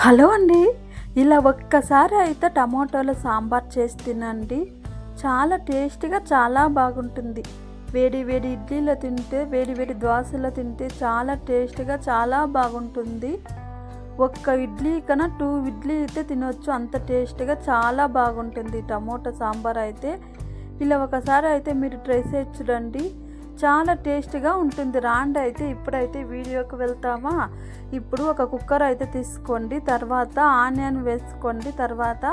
Hello అండి. ఇలా ఒక్కసారి అయితే టమాటోల సాంబార్ చేసి తినండి. చాలా టేస్టీగా చాలా బాగుంటుంది. వేడి వేడి ఇడ్లీలో తింటే వేడి వేడి దోశలో తింటే చాలా టేస్టీగా చాలా బాగుంటుంది. ఒక్క ఇడ్లీ కన్నా టూ ఇడ్లీ అయితే తినొచ్చు. అంత టేస్టీగా చాలా బాగుంటుంది టమోటా సాంబార్ అయితే. ఇలా ఒకసారి అయితే మీరు ట్రై చేసి చూడండి. చాలా టేస్టీగా ఉంటుంది. రాండి అయితే ఇప్పుడైతే వీడియోకి వెళ్తామా? ఇప్పుడు ఒక కుక్కర్ అయితే తీసుకోండి. తర్వాత ఆనియన్ వేసుకోండి. తర్వాత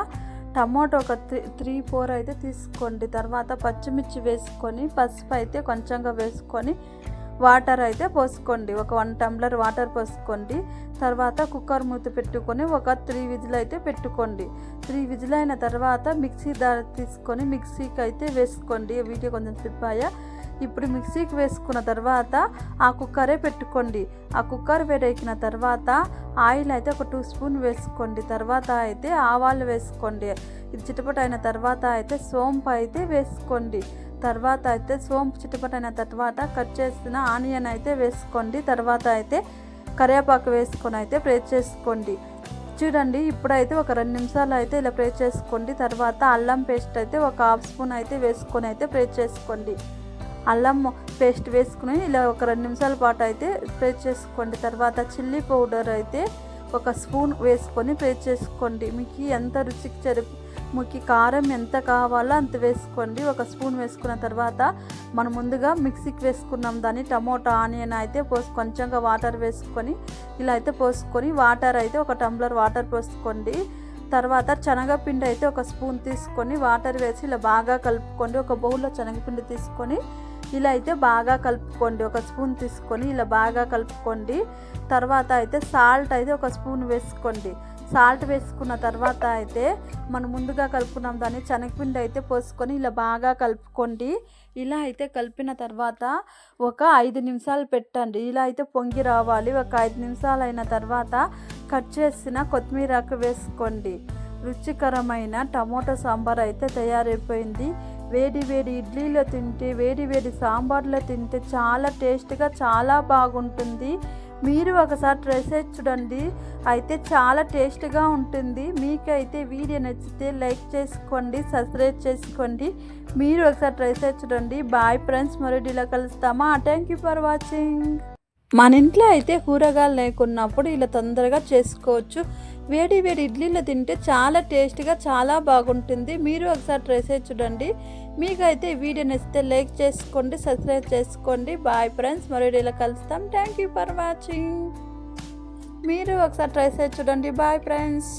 టమాటో ఒక త్రీ త్రీ ఫోర్ అయితే తీసుకోండి. తర్వాత పచ్చిమిర్చి వేసుకొని పసుపు అయితే కొంచెంగా వేసుకొని వాటర్ అయితే పోసుకోండి. ఒక వన్ టంబ్లర్ వాటర్ పోసుకోండి. తర్వాత కుక్కర్ మూత పెట్టుకొని ఒక త్రీ విజిల్ అయితే పెట్టుకోండి. త్రీ విజిల్ అయిన తర్వాత మిక్సీ దారి తీసుకొని మిక్సీకి అయితే వేసుకోండి. వీడియో కొంచెం స్లిప్ అయ్యా. ఇప్పుడు మిక్సీకి వేసుకున్న తర్వాత ఆ కుక్కరే పెట్టుకోండి. ఆ కుక్కర్ వేడెక్కిన తర్వాత ఆయిల్ అయితే ఒక టూ స్పూన్ వేసుకోండి. తర్వాత అయితే ఆవాలు వేసుకోండి. ఇది చిటపట అయిన తర్వాత అయితే సోంపు అయితే వేసుకోండి. తర్వాత అయితే సోంపు చిటపట అయిన తర్వాత కట్ చేసిన ఆనియన్ అయితే వేసుకోండి. తర్వాత అయితే కరివేపాకు వేసుకొని అయితే ఫ్రై చేసుకోండి. చూడండి ఇప్పుడైతే ఒక రెండు నిమిషాలు అయితే ఇలా ఫ్రై చేసుకోండి. తర్వాత అల్లం పేస్ట్ అయితే ఒక హాఫ్ స్పూన్ అయితే వేసుకొని అయితే ఫ్రై చేసుకోండి. అల్లం పేస్ట్ వేసుకుని ఇలా ఒక రెండు నిమిషాల పాటు అయితే ఫ్రై చేసుకోండి. తర్వాత చిల్లీ పౌడర్ అయితే ఒక స్పూన్ వేసుకొని ఫ్రై చేసుకోండి. మీకు ఎంత రుచికి సరి మీకు కారం ఎంత కావాలో అంత వేసుకోండి. ఒక స్పూన్ వేసుకున్న తర్వాత మనం ముందుగా మిక్సీకి వేసుకున్నాం. దాన్ని టమోటా ఆనియన్ అయితే పోసి కొంచెంగా వాటర్ వేసుకొని ఇలా అయితే పోసుకొని వాటర్ అయితే ఒక టంబ్లర్ వాటర్ పోసుకోండి. తర్వాత శనగపిండి అయితే ఒక స్పూన్ తీసుకొని వాటర్ వేసి ఇలా బాగా కలుపుకోండి. ఒక బౌల్లో శనగపిండి తీసుకొని ఇలా అయితే బాగా కలుపుకోండి. ఒక స్పూన్ తీసుకొని ఇలా బాగా కలుపుకోండి. తర్వాత అయితే సాల్ట్ అయితే ఒక స్పూన్ వేసుకోండి. సాల్ట్ వేసుకున్న తర్వాత అయితే మనం ముందుగా కలుపుకున్నాం దాన్ని శనగపిండి అయితే పోసుకొని ఇలా బాగా కలుపుకోండి. ఇలా అయితే కలిపిన తర్వాత ఒక ఐదు నిమిషాలు పెట్టండి. ఇలా అయితే పొంగి రావాలి. ఒక ఐదు నిమిషాలు అయిన తర్వాత కట్ చేసిన కొత్తిమీరకు వేసుకోండి. రుచికరమైన టమోటా సాంబార్ అయితే తయారైపోయింది. వేడి వేడి ఇడ్లీలో తింటే వేడి వేడి సాంబార్లో తింటే చాలా టేస్ట్గా చాలా బాగుంటుంది. మీరు ఒకసారి ట్రై చేసి చూడండి. అయితే చాలా టేస్ట్గా ఉంటుంది. మీకైతే వీడియో నచ్చితే లైక్ చేసుకోండి సబ్స్క్రైబ్ చేసుకోండి. మీరు ఒకసారి ట్రై చేసి చూడండి. బాయ్ ఫ్రెండ్స్ మరో డీలో కలుస్తామా? Thank you for watching. మన ఇంట్లో అయితే కూరగాయలు లేకున్నప్పుడు ఇలా తొందరగా చేసుకోవచ్చు. వేడి వేడి ఇడ్లీలో తింటే చాలా టేస్ట్గా చాలా బాగుంటుంది. మీరు ఒకసారి ట్రై చేసి చూడండి. మీకైతే వీడియో నచ్చితే లైక్ చేసుకోండి సబ్స్క్రైబ్ చేసుకోండి. బాయ్ ఫ్రెండ్స్ మరో ఇలా కలుస్తాం. Thank you for watching. మీరు ఒకసారి ట్రై చేసి చూడండి. Bye friends.